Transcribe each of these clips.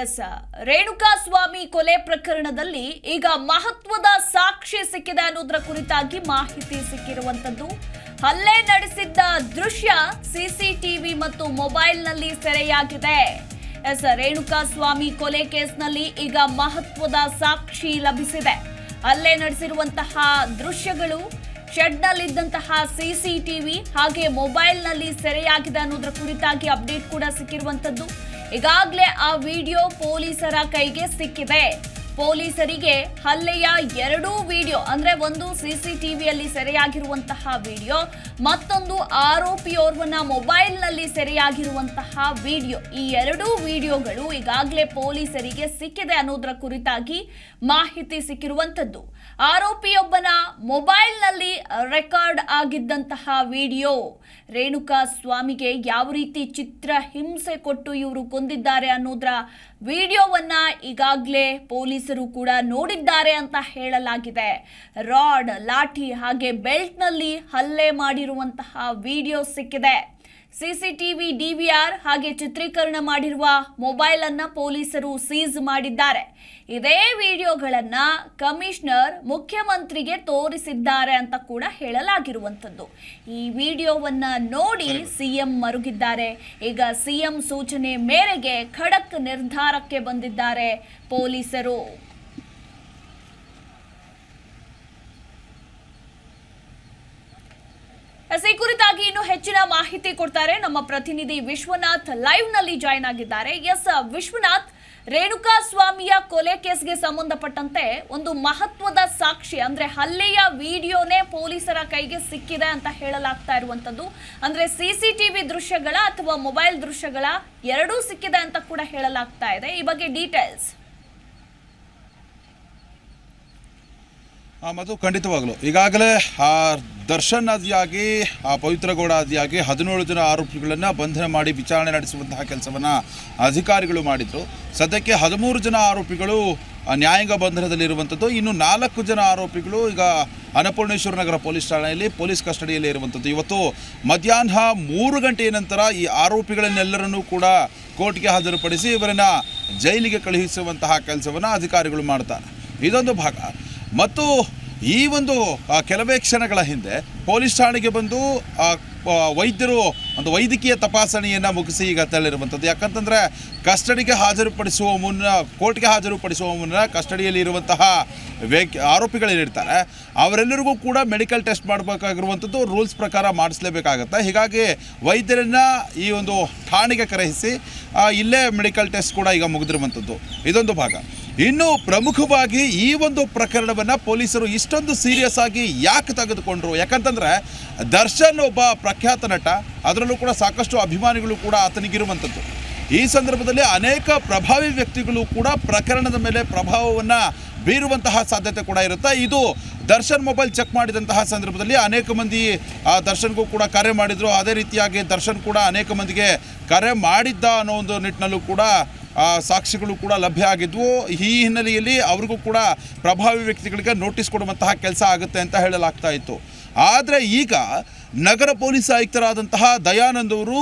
S Renuka ಸ್ವಾಮಿ ಕೊಲೆ ಪ್ರಕರಣದಲ್ಲಿ ಈಗ ಮಹತ್ವದ ಸಾಕ್ಷಿ ಸಿಕ್ಕಿದೆ ಅನ್ನೋದರ ಕುರಿತಾಗಿ ಮಾಹಿತಿ ಸಿಕ್ಕಿರುವಂತದ್ದು. ಹಲ್ಲೆ ನಡೆಸಿದ್ದ ದೃಶ್ಯ ಸಿಸಿಟಿವಿ ಮತ್ತು ಮೊಬೈಲ್ನಲ್ಲಿ ಸೆರೆಯಾಗಿದೆ. ಎಸ್ ರೇಣುಕಾ ಸ್ವಾಮಿ ಕೊಲೆ ಕೇಸ್ನಲ್ಲಿ ಈಗ ಮಹತ್ವದ ಸಾಕ್ಷಿ ಲಭಿಸಿದೆ. ಹಲ್ಲೆ ನಡೆಸಿರುವಂತಹ ದೃಶ್ಯಗಳು ಶೆಡ್ನಲ್ಲಿದ್ದಂತಹ ಸಿಸಿಟಿವಿ ಹಾಗೆ ಮೊಬೈಲ್ನಲ್ಲಿ ಸೆರೆಯಾಗಿದೆ ಅನ್ನೋದರ ಕುರಿತಾಗಿ ಅಪ್ಡೇಟ್ ಕೂಡ ಸಿಕ್ಕಿರುವಂತದ್ದು. ಈಗಾಗಲೇ ಆ ವಿಡಿಯೋ ಪೊಲೀಸರ ಕೈಗೆ ಸಿಕ್ಕಿದೆ. ಪೊಲೀಸರಿಗೆ ಹಲ್ಲೆಯ ಎರಡೂ ವಿಡಿಯೋ, ಅಂದ್ರೆ ಒಂದು ಸಿಸಿಟಿವಿಯಲ್ಲಿ ಸೆರೆಯಾಗಿರುವಂತಹ ವಿಡಿಯೋ, ಮತ್ತೊಂದು ಆರೋಪಿಯೋರ್ವನ ಮೊಬೈಲ್ನಲ್ಲಿ ಸೆರೆಯಾಗಿರುವಂತಹ ವಿಡಿಯೋ, ಈ ಎರಡೂ ವಿಡಿಯೋಗಳು ಈಗಾಗಲೇ ಪೊಲೀಸರಿಗೆ ಸಿಕ್ಕಿದೆ ಅನ್ನೋದರ ಕುರಿತಾಗಿ ಮಾಹಿತಿ ಸಿಕ್ಕಿರುವಂತದ್ದು ಆರೋಪಿಯೊಬ್ಬನ ಮೊಬೈಲ್ನಲ್ಲಿ ರೆಕಾರ್ಡ್ ಆಗಿದ್ದಂತಹ ವಿಡಿಯೋ ರೇಣುಕಾ ಸ್ವಾಮಿಗೆ ಯಾವ ರೀತಿ ಚಿತ್ರ ಹಿಂಸೆ ಕೊಟ್ಟು ಇವರು ಕೊಂದಿದ್ದಾರೆ ಅನ್ನೋದರ ವಿಡಿಯೋವನ್ನ ಈಗಾಗಲೇ ಪೊಲೀಸರು ಕೂಡ ನೋಡಿದ್ದಾರೆ ಅಂತ ಹೇಳಲಾಗಿದೆ. ರಾಡ್, ಲಾಠಿ ಹಾಗೆ ಬೆಲ್ಟ್ನಲ್ಲಿ ಹಲ್ಲೆ ಮಾಡಿರುವಂತಹ ವಿಡಿಯೋ ಸಿಕ್ಕಿದೆ. ಸಿಸಿಟಿವಿ ಡಿವಿಆರ್ ಹಾಗೆ ಚಿತ್ರೀಕರಣ ಮಾಡಿರುವ ಮೊಬೈಲ್ ಅನ್ನ ಪೊಲೀಸರು ಸೀಸ್ ಮಾಡಿದ್ದಾರೆ. ಇದೇ ವಿಡಿಯೋಗಳನ್ನ ಕಮಿಷನರ್ ಮುಖ್ಯಮಂತ್ರಿಗೆ ತೋರಿಸಿದ್ದಾರೆ ಅಂತ ಕೂಡ ಹೇಳಲಾಗಿರುವಂಥದ್ದು. ಈ ವಿಡಿಯೋವನ್ನ ನೋಡಿ ಸಿಎಂ ಮರುಗಿದ್ದಾರೆ. ಈಗ ಸಿಎಂ ಸೂಚನೆ ಮೇರೆಗೆ ಖಡಕ್ ನಿರ್ಧಾರಕ್ಕೆ ಬಂದಿದ್ದಾರೆ ಪೊಲೀಸರು. ಎಸ್, ಕುರಿತಾಗಿ ಇನ್ನು ಹೆಚ್ಚಿನ ಮಾಹಿತಿ ಕೊಡ್ತಾರೆ. ನಮ್ಮ ಪ್ರತಿನಿಧಿ ವಿಶ್ವನಾಥ್ ಲೈವ್ನಲ್ಲಿ ಜಾಯ್ನ್ ಆಗಿದ್ದಾರೆ. ಎಸ್ ವಿಶ್ವನಾಥ್ ರೇಣುಕಾ ಸ್ವಾಮಿಯ ಕೊಲೆ ಕೇಸ್ಗೆ ಸಂಬಂಧಪಟ್ಟಂತೆ ಒಂದು ಮಹತ್ವದ ಸಾಕ್ಷಿ ಅಂದ್ರೆ ಹಲ್ಲೆಯ ವಿಡಿಯೋನೇ ಪೊಲೀಸರ ಕೈಗೆ ಸಿಕ್ಕಿದೆ ಅಂತ ಹೇಳಲಾಗ್ತಾ ಇರುವಂತದ್ದು ಅಂದ್ರೆ ಸಿಸಿಟಿವಿ ದೃಶ್ಯಗಳ ಅಥವಾ ಮೊಬೈಲ್ ದೃಶ್ಯಗಳ ಎರಡೂ ಸಿಕ್ಕಿದೆ ಅಂತ ಕೂಡ ಹೇಳಲಾಗ್ತಾ ಇದೆ. ಈ ಬಗ್ಗೆ ಡೀಟೇಲ್ಸ್. ಮತ್ತು ಖಂಡಿತವಾಗಲು. ಈಗಾಗಲೇ ದರ್ಶನ್ ಆದಿಯಾಗಿ ಆ ಪವಿತ್ರಗೌಡ ಆದಿಯಾಗಿ ಹದಿನೇಳು ಜನ ಆರೋಪಿಗಳನ್ನು ಬಂಧನ ಮಾಡಿ ವಿಚಾರಣೆ ನಡೆಸುವಂತಹ ಕೆಲಸವನ್ನು ಅಧಿಕಾರಿಗಳು ಮಾಡಿದರು. ಸದ್ಯಕ್ಕೆ ಹದಿಮೂರು ಜನ ಆರೋಪಿಗಳು ನ್ಯಾಯಾಂಗ ಬಂಧನದಲ್ಲಿರುವಂಥದ್ದು. ಇನ್ನು ನಾಲ್ಕು ಜನ ಆರೋಪಿಗಳು ಈಗ ಅನ್ನಪೂರ್ಣೇಶ್ವರ ನಗರ ಪೊಲೀಸ್ ಠಾಣೆಯಲ್ಲಿ ಪೊಲೀಸ್ ಕಸ್ಟಡಿಯಲ್ಲಿ ಇರುವಂಥದ್ದು. ಇವತ್ತು ಮಧ್ಯಾಹ್ನ ಮೂರು ಗಂಟೆಯ ನಂತರ ಈ ಆರೋಪಿಗಳನ್ನೆಲ್ಲರನ್ನೂ ಕೂಡ ಕೋರ್ಟ್ಗೆ ಹಾಜರುಪಡಿಸಿ ಇವರನ್ನು ಜೈಲಿಗೆ ಕಳುಹಿಸುವಂತಹ ಕೆಲಸವನ್ನು ಅಧಿಕಾರಿಗಳು ಮಾಡ್ತಾರೆ. ಇದೊಂದು ಭಾಗ. ಮತ್ತು ಈ ಒಂದು ಕೆಲವೇ ಕ್ಷಣಗಳ ಹಿಂದೆ ಪೊಲೀಸ್ ಠಾಣೆಗೆ ಬಂದು ವೈದ್ಯರು ಒಂದು ವೈದ್ಯಕೀಯ ತಪಾಸಣೆಯನ್ನು ಮುಗಿಸಿ ಈಗ ತೆರಳಿರುವಂಥದ್ದು. ಯಾಕಂತಂದರೆ ಕಸ್ಟಡಿಗೆ ಹಾಜರುಪಡಿಸುವ ಮುನ್ನ, ಕೋರ್ಟ್ಗೆ ಹಾಜರುಪಡಿಸುವ ಮುನ್ನ ಕಸ್ಟಡಿಯಲ್ಲಿ ಇರುವಂತಹ ವ್ಯಕ್ತಿ ಆರೋಪಿಗಳೇನಿರ್ತಾರೆ ಅವರೆಲ್ಲರಿಗೂ ಕೂಡ ಮೆಡಿಕಲ್ ಟೆಸ್ಟ್ ಮಾಡಬೇಕಾಗಿರುವಂಥದ್ದು, ರೂಲ್ಸ್ ಪ್ರಕಾರ ಮಾಡಿಸ್ಲೇಬೇಕಾಗತ್ತೆ. ಹೀಗಾಗಿ ವೈದ್ಯರನ್ನು ಈ ಒಂದು ಠಾಣೆಗೆ ಕರೆಯಿಸಿ ಇಲ್ಲೇ ಮೆಡಿಕಲ್ ಟೆಸ್ಟ್ ಕೂಡ ಈಗ ಮುಗಿದಿರುವಂಥದ್ದು. ಇದೊಂದು ಭಾಗ. ಇನ್ನು ಪ್ರಮುಖವಾಗಿ ಈ ಒಂದು ಪ್ರಕರಣವನ್ನು ಪೊಲೀಸರು ಇಷ್ಟೊಂದು ಸೀರಿಯಸ್ ಆಗಿ ಯಾಕೆ ತೆಗೆದುಕೊಂಡ್ರು? ಯಾಕಂತಂದ್ರೆ ದರ್ಶನ್ ಒಬ್ಬ ಪ್ರಖ್ಯಾತ ನಟ, ಅದರಲ್ಲೂ ಕೂಡ ಸಾಕಷ್ಟು ಅಭಿಮಾನಿಗಳು ಕೂಡ ಆತನಿಗಿರುವಂಥದ್ದು. ಈ ಸಂದರ್ಭದಲ್ಲಿ ಅನೇಕ ಪ್ರಭಾವಿ ವ್ಯಕ್ತಿಗಳು ಕೂಡ ಪ್ರಕರಣದ ಮೇಲೆ ಪ್ರಭಾವವನ್ನು ಬೀರುವಂತಹ ಸಾಧ್ಯತೆ ಕೂಡ ಇರುತ್ತೆ. ಇದು ದರ್ಶನ್ ಮೊಬೈಲ್ ಚೆಕ್ ಮಾಡಿದಂತಹ ಸಂದರ್ಭದಲ್ಲಿ ಅನೇಕ ಮಂದಿ, ಆ, ದರ್ಶನ್ಗೂ ಕೂಡ ಕರೆ ಮಾಡಿದರು. ಅದೇ ರೀತಿಯಾಗಿ ದರ್ಶನ್ ಕೂಡ ಅನೇಕ ಮಂದಿಗೆ ಕರೆ ಮಾಡಿದ್ದ ಅನ್ನೋ ಒಂದು ನಿಟ್ಟಿನಲ್ಲೂ ಕೂಡ ಸಾಕ್ಷಿಗಳು ಕೂಡ ಲಭ್ಯ ಆಗಿದ್ವು. ಈ ಹಿನ್ನೆಲೆಯಲ್ಲಿ ಅವ್ರಿಗೂ ಕೂಡ ಪ್ರಭಾವಿ ವ್ಯಕ್ತಿಗಳಿಗೆ ನೋಟಿಸ್ ಕೊಡುವಂತಹ ಕೆಲಸ ಆಗುತ್ತೆ ಅಂತ ಹೇಳಲಾಗ್ತಾ ಇತ್ತು. ಆದರೆ ಈಗ ನಗರ ಪೊಲೀಸ್ ಆಯುಕ್ತರಾದಂತಹ ದಯಾನಂದ್ ಅವರು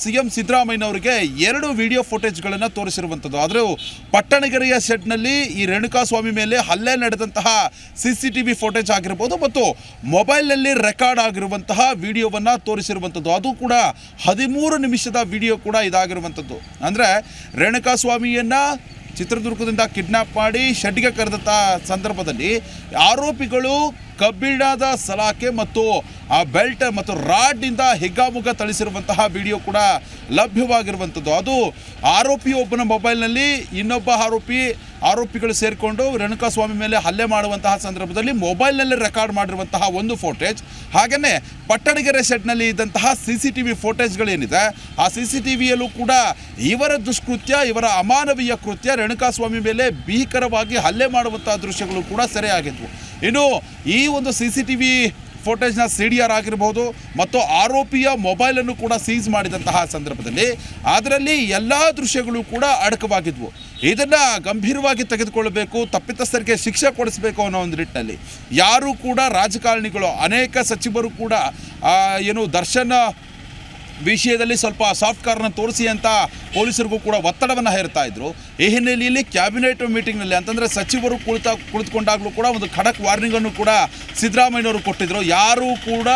ಸಿ ಎಂ ಸಿದ್ದರಾಮಯ್ಯನವರಿಗೆ ಎರಡು ವಿಡಿಯೋ ಫುಟೇಜ್ಗಳನ್ನು ತೋರಿಸಿರುವಂಥದ್ದು. ಆದರೂ ಪಟ್ಟಣಗೆರೆಯ ಶೆಡ್ನಲ್ಲಿ ಈ ರೇಣುಕಾಸ್ವಾಮಿ ಮೇಲೆ ಹಲ್ಲೆ ನಡೆದಂತಹ C C T V footage ಆಗಿರ್ಬೋದು ಮತ್ತು ಮೊಬೈಲ್ನಲ್ಲಿ ರೆಕಾರ್ಡ್ ಆಗಿರುವಂತಹ ವಿಡಿಯೋವನ್ನು ತೋರಿಸಿರುವಂಥದ್ದು. ಅದು ಕೂಡ ಹದಿಮೂರು ನಿಮಿಷದ ವಿಡಿಯೋ ಕೂಡ ಇದಾಗಿರುವಂಥದ್ದು. ಅಂದರೆ ರೇಣುಕಾಸ್ವಾಮಿಯನ್ನು ಚಿತ್ರದುರ್ಗದಿಂದ ಕಿಡ್ನಾಪ್ ಮಾಡಿ ಶೆಡ್ಗೆ ಕರೆದಂಥ ಸಂದರ್ಭದಲ್ಲಿ ಆರೋಪಿಗಳು ಕಬ್ಬಿಣದ ಸಲಾಕೆ ಮತ್ತು ಆ ಬೆಲ್ಟ್ ಮತ್ತು ರಾಡ್ನಿಂದ ಹಿಗ್ಗಾಮುಗ್ಗ ಥಳಿಸಿರುವಂತಹ ವಿಡಿಯೋ ಕೂಡ ಲಭ್ಯವಾಗಿರುವಂಥದ್ದು. ಅದು ಆರೋಪಿ ಒಬ್ಬನ ಮೊಬೈಲ್ನಲ್ಲಿ ಇನ್ನೊಬ್ಬ ಆರೋಪಿ, ಆರೋಪಿಗಳು ಸೇರಿಕೊಂಡು ರೇಣುಕಾಸ್ವಾಮಿ ಮೇಲೆ ಹಲ್ಲೆ ಮಾಡುವಂತಹ ಸಂದರ್ಭದಲ್ಲಿ ಮೊಬೈಲ್ನಲ್ಲಿ ರೆಕಾರ್ಡ್ ಮಾಡಿರುವಂತಹ ಒಂದು ಫೋಟೇಜ್. ಹಾಗೆಯೇ ಪಟ್ಟಣಗೆರೆ ಸೆಟ್ನಲ್ಲಿ ಇದ್ದಂತಹ ಸಿ ಸಿ ಟಿ ವಿ ಫೋಟೇಜ್ಗಳೇನಿದೆ, ಆ ಸಿ ಸಿ ಟಿ ವಿಯಲ್ಲೂ ಕೂಡ ಇವರ ದುಷ್ಕೃತ್ಯ, ಇವರ ಅಮಾನವೀಯ ಕೃತ್ಯ ರೇಣುಕಾಸ್ವಾಮಿ ಮೇಲೆ ಭೀಕರವಾಗಿ ಹಲ್ಲೆ ಮಾಡುವಂತಹ ದೃಶ್ಯಗಳು ಕೂಡ ಸೆರೆಯಾಗಿದ್ವು. ಇನ್ನು ಈ ಒಂದು ಸಿ ಸಿ ಟಿ ವಿ ಫೋಟೇಜ್ನ ಸಿ ಡಿ ಆರ್ ಆಗಿರ್ಬೋದು ಮತ್ತು ಆರೋಪಿಯ ಮೊಬೈಲನ್ನು ಕೂಡ ಸೀಸ್ ಮಾಡಿದಂತಹ ಸಂದರ್ಭದಲ್ಲಿ ಅದರಲ್ಲಿ ಎಲ್ಲ ದೃಶ್ಯಗಳು ಕೂಡ ಅಡಕವಾಗಿದ್ವು. ಇದನ್ನು ಗಂಭೀರವಾಗಿ ತೆಗೆದುಕೊಳ್ಳಬೇಕು, ತಪ್ಪಿತಸ್ಥರಿಗೆ ಶಿಕ್ಷೆ ಕೊಡಿಸಬೇಕು ಅನ್ನೋ ಒಂದು ನಿಟ್ಟಿನಲ್ಲಿ ಯಾರೂ ಕೂಡ ರಾಜಕಾರಣಿಗಳು, ಅನೇಕ ಸಚಿವರು ಕೂಡ ಏನು ದರ್ಶನ ವಿಷಯದಲ್ಲಿ ಸ್ವಲ್ಪ ಸಾಫ್ಟ್ ಕಾರ್ನ ತೋರಿಸಿ ಅಂತ ಪೊಲೀಸರಿಗೂ ಕೂಡ ಒತ್ತಡವನ್ನು ಹೇರ್ತಾ ಇದ್ರು. ಈ ಹಿನ್ನೆಲೆಯಲ್ಲಿ ಕ್ಯಾಬಿನೆಟ್ ಮೀಟಿಂಗ್ನಲ್ಲಿ ಅಂತಂದರೆ ಸಚಿವರು ಕುಳಿತ ಕುಳಿತುಕೊಂಡಾಗಲೂ ಕೂಡ ಒಂದು ಖಡಕ್ ವಾರ್ನಿಂಗನ್ನು ಕೂಡ ಸಿದ್ದರಾಮಯ್ಯನವರು ಕೊಟ್ಟಿದ್ರು. ಯಾರೂ ಕೂಡ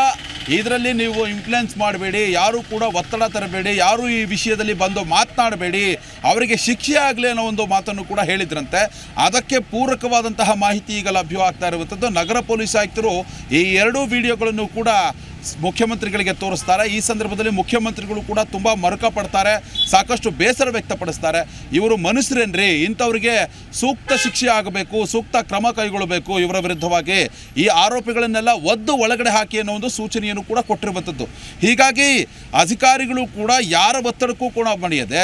ಇದರಲ್ಲಿ ನೀವು ಇನ್ಫ್ಲುಯೆನ್ಸ್ ಮಾಡಬೇಡಿ, ಯಾರೂ ಕೂಡ ಒತ್ತಡ ತರಬೇಡಿ, ಯಾರೂ ಈ ವಿಷಯದಲ್ಲಿ ಬಂದು ಮಾತನಾಡಬೇಡಿ. ಅವರಿಗೆ ಶಿಕ್ಷೆ ಆಗಲಿ ಅನ್ನೋ ಒಂದು ಮಾತನ್ನು ಕೂಡ ಹೇಳಿದ್ರಂತೆ. ಅದಕ್ಕೆ ಪೂರಕವಾದಂತಹ ಮಾಹಿತಿ ಈಗ ಲಭ್ಯವಾಗ್ತಾ ಇರುವಂಥದ್ದು. ನಗರ ಪೊಲೀಸ್ ಆಯುಕ್ತರು ಈ ಎರಡೂ ವಿಡಿಯೋಗಳನ್ನು ಕೂಡ ಮುಖ್ಯಮಂತ್ರಿಗಳಿಗೆ ತೋರಿಸ್ತಾರೆ. ಈ ಸಂದರ್ಭದಲ್ಲಿ ಮುಖ್ಯಮಂತ್ರಿಗಳು ಕೂಡ ತುಂಬ ಮರುಕ ಪಡ್ತಾರೆ, ಸಾಕಷ್ಟು ಬೇಸರ ವ್ಯಕ್ತಪಡಿಸ್ತಾರೆ. ಇವರು ಮನುಷ್ಯರೇನ್ರಿ? ಇಂಥವ್ರಿಗೆ ಸೂಕ್ತ ಶಿಕ್ಷೆ ಆಗಬೇಕು, ಸೂಕ್ತ ಕ್ರಮ ಕೈಗೊಳ್ಳಬೇಕು ಇವರ ವಿರುದ್ಧವಾಗಿ. ಈ ಆರೋಪಿಗಳನ್ನೆಲ್ಲ ಒದ್ದು ಒಳಗಡೆ ಹಾಕಿ ಅನ್ನೋ ಒಂದು ಸೂಚನೆಯನ್ನು ಕೂಡ ಕೊಟ್ಟಿರುವಂಥದ್ದು. ಹೀಗಾಗಿ ಅಧಿಕಾರಿಗಳು ಕೂಡ ಯಾರ ಒತ್ತಡಕ್ಕೂ ಕೂಡ ಮಣಿಯದೆ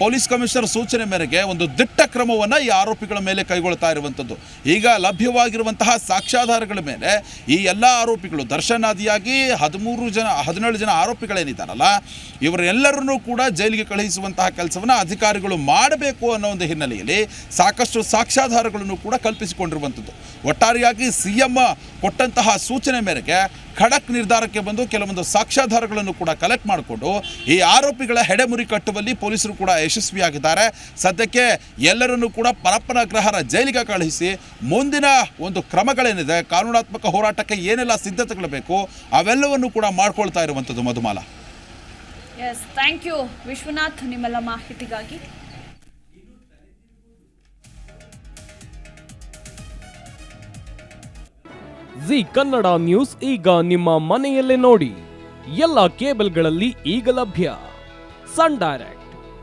ಪೊಲೀಸ್ ಕಮಿಷನರ್ ಸೂಚನೆ ಮೇರೆಗೆ ಒಂದು ದಿಟ್ಟ ಕ್ರಮವನ್ನು ಈ ಆರೋಪಿಗಳ ಮೇಲೆ ಕೈಗೊಳ್ತಾ ಇರುವಂಥದ್ದು. ಈಗ ಲಭ್ಯವಾಗಿರುವಂತಹ ಸಾಕ್ಷ್ಯಾಧಾರಗಳ ಮೇಲೆ ಈ ಎಲ್ಲ ಆರೋಪಿಗಳು, ದರ್ಶನಾದಿಯಾಗಿ ಹದಿಮೂರು ಜನ, ಹದಿನೇಳು ಜನ ಆರೋಪಿಗಳೇನಿದ್ದಾರಲ್ಲ, ಇವರೆಲ್ಲರನ್ನೂ ಕೂಡ ಜೈಲಿಗೆ ಕಳುಹಿಸುವಂತಹ ಕೆಲಸವನ್ನು ಅಧಿಕಾರಿಗಳು ಮಾಡಬೇಕು ಅನ್ನೋ ಒಂದು ಹಿನ್ನೆಲೆಯಲ್ಲಿ ಸಾಕಷ್ಟು ಸಾಕ್ಷ್ಯಾಧಾರಗಳನ್ನು ಕೂಡ ಕಲ್ಪಿಸಿಕೊಂಡಿರುವಂಥದ್ದು. ಒಟ್ಟಾರೆಯಾಗಿ ಸಿ ಎಂ ಕೊಟ್ಟಂತಹ ಸೂಚನೆ ಮೇರೆಗೆ ಖಡಕ್ ನಿರ್ಧಾರಕ್ಕೆ ಬಂದು ಕೆಲವೊಂದು ಸಾಕ್ಷ್ಯಾಧಾರಗಳನ್ನು ಕೂಡ ಕಲೆಕ್ಟ್ ಮಾಡಿಕೊಂಡು ಈ ಆರೋಪಿಗಳ ಹೆಡೆಮುರಿ ಕಟ್ಟುವಲ್ಲಿ ಪೊಲೀಸರು ಕೂಡ ಯಶಸ್ವಿಯಾಗಿದ್ದಾರೆ. ಸದ್ಯಕ್ಕೆ ಎಲ್ಲರನ್ನೂ ಕೂಡ ಪರಪ್ಪನ ಗ್ರಹರ ಜೈಲಿಗೆ ಕಳುಹಿಸಿ ಮುಂದಿನ ಒಂದು ಕ್ರಮಗಳೇನಿದೆ ಕಾನೂನಾತ್ಮಕ ಹೋರಾಟಕ್ಕೆ ಏನೆಲ್ಲ ಸಿದ್ಧತೆಗಳು ಬೇಕು ಅವೆಲ್ಲವನ್ನು ಕೂಡ ಮಾಡ್ಕೊಳ್ತಾ ಇರುವಂಥದ್ದು Madhumala. Yes thank you Vishwanath ನಿಮ್ಮೆಲ್ಲ ಮಾಹಿತಿಗಾಗಿ. ಜಿ ಕನ್ನಡ ನ್ಯೂಸ್ ಈಗ ನಿಮ್ಮ ಮನೆಯಲ್ಲೇ ನೋಡಿ. ಎಲ್ಲ ಕೇಬಲ್ಗಳಲ್ಲಿ ಈಗ ಲಭ್ಯ. Sun Direct.